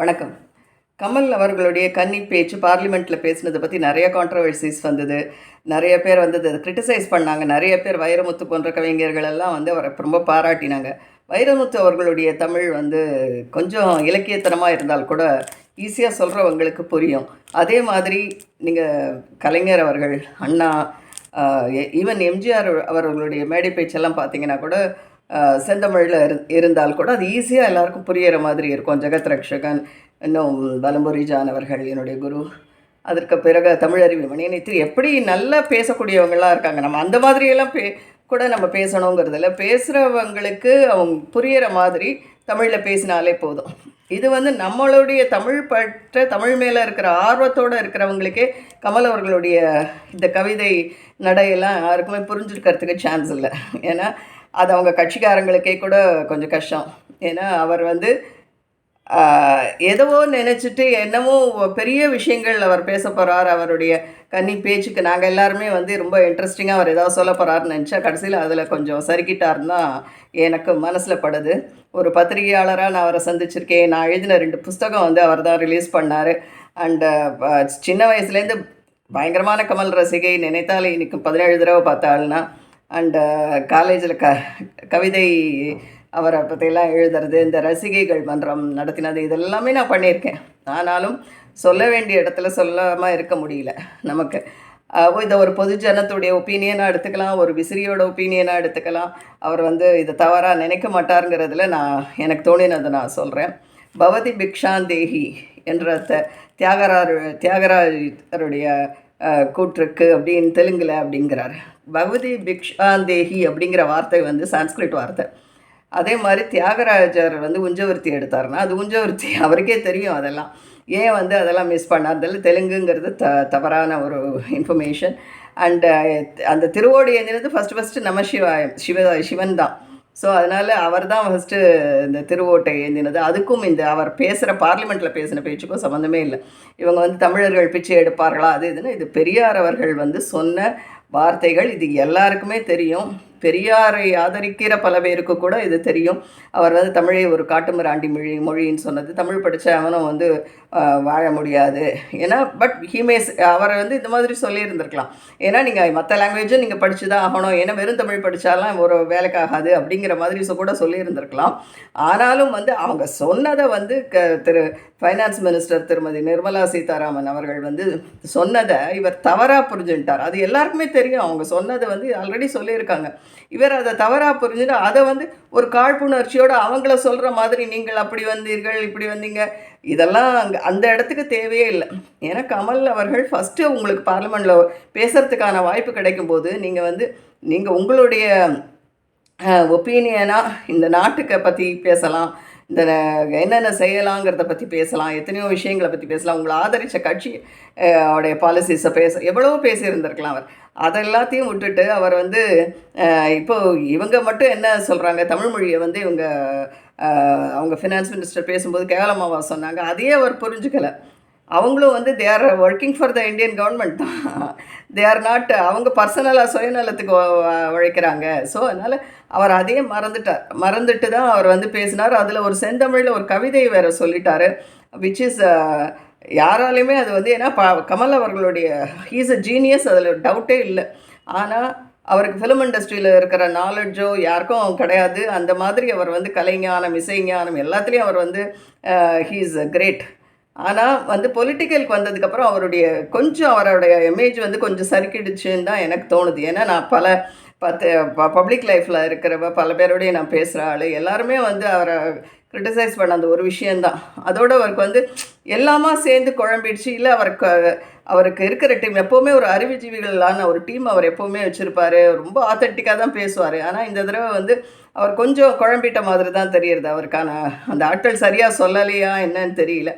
வணக்கம். கமல் அவர்களுடைய கன்னி பேச்சு பார்லிமெண்ட்டில் பேசினதை பற்றி நிறைய கான்ட்ரவர்சிஸ் வந்தது. நிறைய பேர் வந்து அதை கிரிட்டிசைஸ் பண்ணாங்க. நிறைய பேர் வைரமுத்து போன்ற கவிஞர்கள் எல்லாம் வந்து அவரை ரொம்ப பாராட்டினாங்க. வைரமுத்து அவர்களுடைய தமிழ் வந்து கொஞ்சம் இலக்கியத்தனமாக இருந்தால் கூட ஈஸியாக சொல்கிறவங்களுக்கு புரியும். அதே மாதிரி நீங்கள் கலைஞர் அவர்கள் அண்ணா ஈவன் எம்ஜிஆர் அவர்களுடைய மேடை பேச்செல்லாம் பார்த்தீங்கன்னா கூட செந்தமிழில் இரு இருந்தால் கூட அது ஈஸியாக எல்லாருக்கும் புரியிற மாதிரி இருக்கும். ஜெகத் ரக்ஷகன் இன்னும் வலம்புரி ஜான் அவர்கள் என்னுடைய குரு. அதற்கு பிறகு தமிழறிவு மணியனைத்து எப்படி நல்லா பேசக்கூடியவங்களாம் இருக்காங்க. நம்ம அந்த மாதிரியெல்லாம் பே கூட நம்ம பேசணுங்கிறதில்ல. பேசுகிறவங்களுக்கு அவங்க புரியிற மாதிரி தமிழில் பேசினாலே போதும். இது வந்து நம்மளுடைய தமிழ் பற்ற தமிழ் மேலே இருக்கிற ஆர்வத்தோடு இருக்கிறவங்களுக்கே கமல் அவர்களுடைய இந்த கவிதை நடையெல்லாம் யாருக்குமே புரிஞ்சுருக்கிறதுக்கு சான்ஸ் இல்லை. ஏன்னா அது அவங்க கட்சிக்காரங்களுக்கே கூட கொஞ்சம் கஷ்டம். ஏன்னா அவர் வந்து எதவோ நினச்சிட்டு என்னமோ பெரிய விஷயங்கள் அவர் பேச போகிறார் அவருடைய கன்னி பேச்சுக்கு நாங்கள் எல்லாருமே வந்து ரொம்ப இன்ட்ரெஸ்டிங்காக அவர் ஏதாவது சொல்ல போகிறாருன்னு நினச்சா கடைசியில் அதில் கொஞ்சம் சறுக்கிட்டாருன்னா எனக்கு மனசில் படுது. ஒரு பத்திரிகையாளராக நான் அவரை சந்திச்சிருக்கேன். நான் எழுதின ரெண்டு புஸ்தகம் வந்து அவர் தான் ரிலீஸ் பண்ணார். அண்டு சின்ன வயசுலேருந்து பயங்கரமான கமல் ரசிகை நினைத்தாலே இன்றைக்கும் பதினேழு தடவை பார்த்தாள்னா அண்டு காலேஜில் uh, க கவிதை அவரை பற்றியெல்லாம் எழுதுறது இந்த ரசிகைகள் மன்றம் நடத்தினது இதெல்லாமே நான் பண்ணியிருக்கேன். ஆனாலும் சொல்ல வேண்டிய இடத்துல சொல்லாமல் இருக்க முடியல நமக்கு. இதை ஒரு பொது ஜனத்துடைய ஒப்பீனியனாக எடுத்துக்கலாம் ஒரு விசிறியோட ஒப்பீனியனாக எடுத்துக்கலாம். அவர் வந்து இதை தவறாக நினைக்க மாட்டாருங்கிறதுல நான் எனக்கு தோணினதை நான் சொல்கிறேன் பவதி பிக்ஷாந்தேகி என்ற த தியாகராஜருடைய கூற்றுக்கு அப்படின்னு தெலுங்கில் அப்படிங்கிறாரு. பகவதி பிக்ஷாந்தேகி அப்படிங்கிற வார்த்தை வந்து சான்ஸ்கிரிட் வார்த்தை. அதே மாதிரி தியாகராஜர் வந்து உஞ்சவர்த்தி எடுத்தாருன்னா அது உஞ்சவர்த்தி அவருக்கே தெரியும் அதெல்லாம். ஏன் வந்து அதெல்லாம் மிஸ் பண்ணார்? அதெல்லாம் தெலுங்குங்கிறது த தவறான ஒரு இன்ஃபர்மேஷன் அண்டு அந்த திருவோடி எழுந்தினது ஃபஸ்ட்டு ஃபஸ்ட்டு நம சிவாயம் சிவ சிவன் தான் ஸோ அதனால் அவர் தான் ஃபஸ்ட்டு இந்த திருவோட்டை ஏந்தினது. அதுக்கும் இந்த அவர் பேசுகிற பார்லிமெண்ட்டில் பேசின பேச்சுக்கும் சம்மந்தமே இல்லை. இவங்க வந்து தமிழர்கள் பிச்சை எடுப்பார்களா? அது இதுன்னு இது பெரியார் அவர்கள் வந்து சொன்ன வார்த்தைகள் இது எல்லாருக்குமே தெரியும். பெரியாரை ஆதரிக்கிற பல பேருக்கு கூட இது தெரியும். அவர் வந்து தமிழை ஒரு காட்டுமிராண்டி மொழி மொழின்னு சொன்னது. தமிழ் படித்த அவனும் வந்து வாழ முடியாது. ஏன்னா பட் ஹீமேஸ் அவர் வந்து இந்த மாதிரி சொல்லியிருந்திருக்கலாம். ஏன்னா நீங்கள் மற்ற லாங்குவேஜும் நீங்கள் படித்து தான் ஆகணும். ஏன்னா வெறும் தமிழ் படித்தாலாம் ஒரு வேலைக்கு ஆகாது அப்படிங்கிற மாதிரி கூட சொல்லியிருந்திருக்கலாம். ஆனாலும் வந்து அவங்க சொன்னதை வந்து க திரு ஃபைனான்ஸ் மினிஸ்டர் திருமதி நிர்மலா சீதாராமன் அவர்கள் வந்து சொன்னதை இவர் தவறாக புரிஞ்சுட்டார் அது எல்லாருக்குமே தெரியும். அவங்க சொன்னதை வந்து ஆல்ரெடி சொல்லியிருக்காங்க. இவர் அதை தவறாக புரிஞ்சுட்டு அதை வந்து ஒரு காழ்ப்புணர்ச்சியோடு அவங்கள சொல்கிற மாதிரி நீங்கள் அப்படி வந்தீர்கள் இப்படி வந்தீங்க. இதெல்லாம் அங்கே அந்த இடத்துக்கு தேவையே இல்லை. ஏன்னா கமல் அவர்கள் ஃபஸ்ட்டு உங்களுக்கு பார்லிமெண்ட்டில் பேசுகிறதுக்கான வாய்ப்பு கிடைக்கும்போது நீங்கள் வந்து நீங்கள் உங்களுடைய ஒப்பீனியனாக இந்த நாட்டுக்கை பற்றி பேசலாம் இந்த என்னென்ன செய்யலாங்கிறத பற்றி பேசலாம் எத்தனையோ விஷயங்களை பற்றி பேசலாம். உங்களை ஆதரித்த கட்சி அஹ், உடைய பாலிசிஸை பேச எவ்வளவோ பேசியிருந்திருக்கலாம் அவர். அதை எல்லாத்தையும் விட்டுட்டு அவர் வந்து இப்போது இப்போ இவங்க மட்டும் என்ன சொல்கிறாங்க தமிழ் மொழியை வந்து இவங்க அவங்க ஃபினான்ஸ் மினிஸ்டர் பேசும்போது கேவலமாக சொன்னாங்க? அதையே அவர் புரிஞ்சுக்கலை. அவங்களும் வந்து they are working for the Indian government தான் தே ஆர் நாட் அவங்க பர்சனலாக சுயநலத்துக்கு உழைக்கிறாங்க. ஸோ அதனால் அவர் அதையே மறந்துட்டார். மறந்துட்டு தான் அவர் வந்து பேசினார். அதில் ஒரு செந்தமிழில் ஒரு கவிதை வேறு சொல்லிட்டாரு விச் இஸ் யாராலையுமே அது வந்து ஏன்னா ப கமல் அவர்களுடைய ஹீஸ் அ ஜீனியஸ் அதில் டவுட்டே இல்லை. ஆனால் அவருக்கு ஃபிலிம் இண்டஸ்ட்ரியில் இருக்கிற நாலெட்ஜோ யாருக்கும் கிடையாது. அந்த மாதிரி அவர் வந்து கலைஞானம் இசைஞானம் எல்லாத்துலேயும் அவர் வந்து ஹீஸ் அ கிரேட் ஆனால் வந்து பொலிட்டிக்கலுக்கு வந்ததுக்கப்புறம் அவருடைய கொஞ்சம் அவருடைய இமேஜ் வந்து கொஞ்சம் சறுக்கிடுச்சுன்னு தான் எனக்கு தோணுது. ஏன்னா நான் பல பத்து பப்ளிக் லைஃப்பில் இருக்கிறவ பல பேரோடைய நான் பேசுகிற ஆள். எல்லாருமே வந்து அவரை க்ரிட்டிசைஸ் பண்ண அந்த ஒரு விஷயந்தான் அதோடு அவருக்கு வந்து எல்லாமா சேர்ந்து குழம்பிடுச்சு. இல்லை அவருக்கு அவருக்கு இருக்கிற டீம் எப்போவுமே ஒரு அறிவுஜீவிகளான ஒரு டீம் அவர் எப்போவுமே வச்சுருப்பாரு. ரொம்ப ஆத்தட்டிக்காக தான் பேசுவார். ஆனால் இந்த தடவை வந்து அவர் கொஞ்சம் குழம்பிட்ட மாதிரி தான் தெரியுது அவருக்கான அந்த ஆட்கள் சரியாக சொல்லலையா என்னன்னு தெரியல.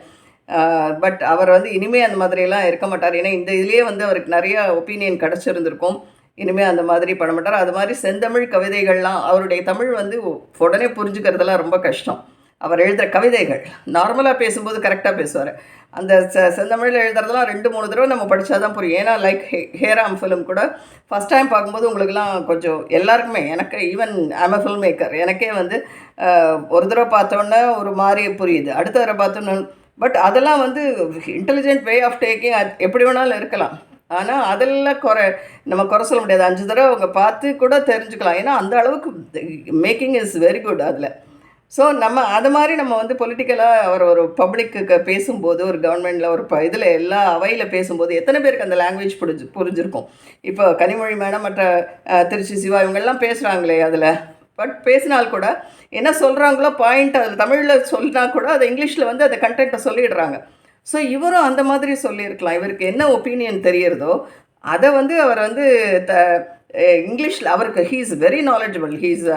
பட் அவர் வந்து இனிமேல் அந்த மாதிரியெல்லாம் இருக்க மாட்டார். ஏன்னா இந்த இதுலேயே வந்து அவருக்கு நிறையா ஒப்பீனியன் கிடச்சிருந்துருக்கும். இனிமேல் அந்த மாதிரி பண்ண மாட்டார். அது மாதிரி செந்தமிழ் கவிதைகள்லாம் அவருடைய தமிழ் வந்து உடனே புரிஞ்சுக்கிறதுலாம் ரொம்ப கஷ்டம். அவர் எழுதுகிற கவிதைகள். நார்மலாக பேசும்போது கரெக்டாக பேசுவார். அந்த செ செந்தமிழில் எழுதுறதெல்லாம் ரெண்டு மூணு தடவை நம்ம படித்தா தான் புரியும். ஏன்னா லைக் ஹே ஹேராம் ஃபிலிம் கூட ஃபஸ்ட் டைம் பார்க்கும்போது உங்களுக்குலாம் கொஞ்சம் எல்லாருக்குமே எனக்கு even I'm a film maker எனக்கே வந்து ஒரு தடவை பார்த்தோன்னே ஒரு மாதிரி புரியுது. அடுத்த தடவை பார்த்தோன்னே பட் அதெல்லாம் வந்து இன்டெலிஜென்ட் வே ஆஃப் டேக்கிங் அது எப்படி வேணாலும் இருக்கலாம். ஆனால் அதெல்லாம் குறை நம்ம குறை சொல்ல முடியாது. அஞ்சு தடவை அவங்க பார்த்து கூட தெரிஞ்சுக்கலாம். ஏன்னா அந்த அளவுக்கு மேக்கிங் இஸ் வெரி குட் அதில். ஸோ நம்ம அது மாதிரி நம்ம வந்து பொலிட்டிக்கலாக அவர் ஒரு பப்ளிக்கு பேசும்போது ஒரு கவர்மெண்ட்டில் ஒரு ப இதில் எல்லா அவையில் பேசும்போது எத்தனை பேருக்கு அந்த லாங்குவேஜ் புரிஞ்சு புரிஞ்சிருக்கும்? இப்போ கனிமொழி மேடம் மற்ற திருச்சி சிவா இவங்கெல்லாம் பேசுகிறாங்களே அதில். பட் பேசினால் கூட என்ன சொல்கிறாங்களோ பாயிண்ட் அது தமிழில் சொன்னால் கூட அதை இங்கிலீஷில் வந்து அந்த கண்டென்ட்டை சொல்லிடுறாங்க. ஸோ இவரும் அந்த மாதிரி சொல்லியிருக்கலாம். இவருக்கு என்ன ஒப்பீனியன் தெரியறதோ அதை வந்து அவர் வந்து த இங்கிலீஷில் அவருக்கு he is very knowledgeable he is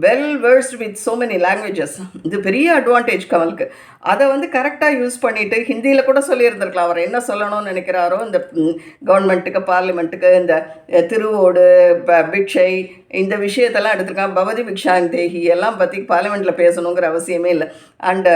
well versed with so many languages இது பெரிய அட்வான்டேஜ் கமலுக்கு. அதை வந்து கரெக்டாக யூஸ் பண்ணிவிட்டு ஹிந்தியில் கூட சொல்லியிருந்திருக்கலாம். அவர் என்ன சொல்லணும்னு நினைக்கிறாரோ இந்த கவர்மெண்ட்டுக்கு பார்லிமெண்ட்டுக்கு இந்த திருவோடு ப- பிக்ஷை இந்த விஷயத்தெல்லாம் எடுத்திருக்கான் பவதி பிக்ஷாங் தேகி எல்லாம் பற்றி பார்லிமெண்ட்டில் பேசணுங்கிற அவசியமே இல்லை. அண்ட்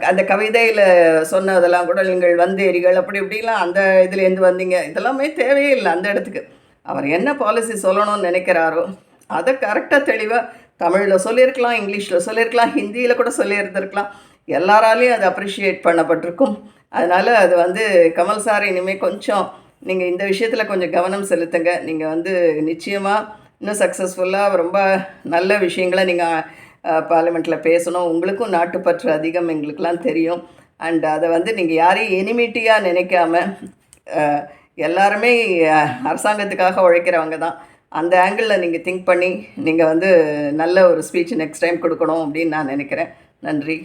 அந்த கவிதையில் சொன்னதெல்லாம் கூட நீங்கள் வந்தேரிகள் அப்படி இப்படிலாம் அந்த இதுலேருந்து வந்தீங்க. இதெல்லாமே தேவையே இல்லை அந்த இடத்துக்கு. அவர் என்ன பாலிசி சொல்லணும்னு நினைக்கிறாரோ அதை கரெக்டாக தெளிவாக தமிழில் சொல்லியிருக்கலாம் இங்கிலீஷில் சொல்லியிருக்கலாம் ஹிந்தியில் கூட சொல்லியிருந்திருக்கலாம். எல்லாராலையும் அது அப்ரிஷியேட் பண்ணப்பட்டிருக்கும். அதனால் அது வந்து கமல் சார் இனிமேல் கொஞ்சம் நீங்கள் இந்த விஷயத்தில் கொஞ்சம் கவனம் செலுத்துங்க. நீங்கள் வந்து நிச்சயமாக இன்னும் சக்ஸஸ்ஃபுல்லாக ரொம்ப நல்ல விஷயங்களை நீங்கள் பார்லிமெண்ட்டில் பேசணும். உங்களுக்கும் நாட்டுப்பற்று அதிகம் எங்களுக்கெலாம் தெரியும். அண்ட் அதை வந்து நீங்கள் யாரையும் எனிமிட்டியாக நினைக்காம எல்லாருமே அரசாங்கத்துக்காக உழைக்கிறவங்க தான். அந்த ஆங்கிளில் நீங்கள் திங்க் பண்ணி நீங்கள் வந்து நல்ல ஒரு ஸ்பீச் நெக்ஸ்ட் டைம் கொடுக்கணும் அப்படின்னு நான் நினைக்கிறேன். நன்றி.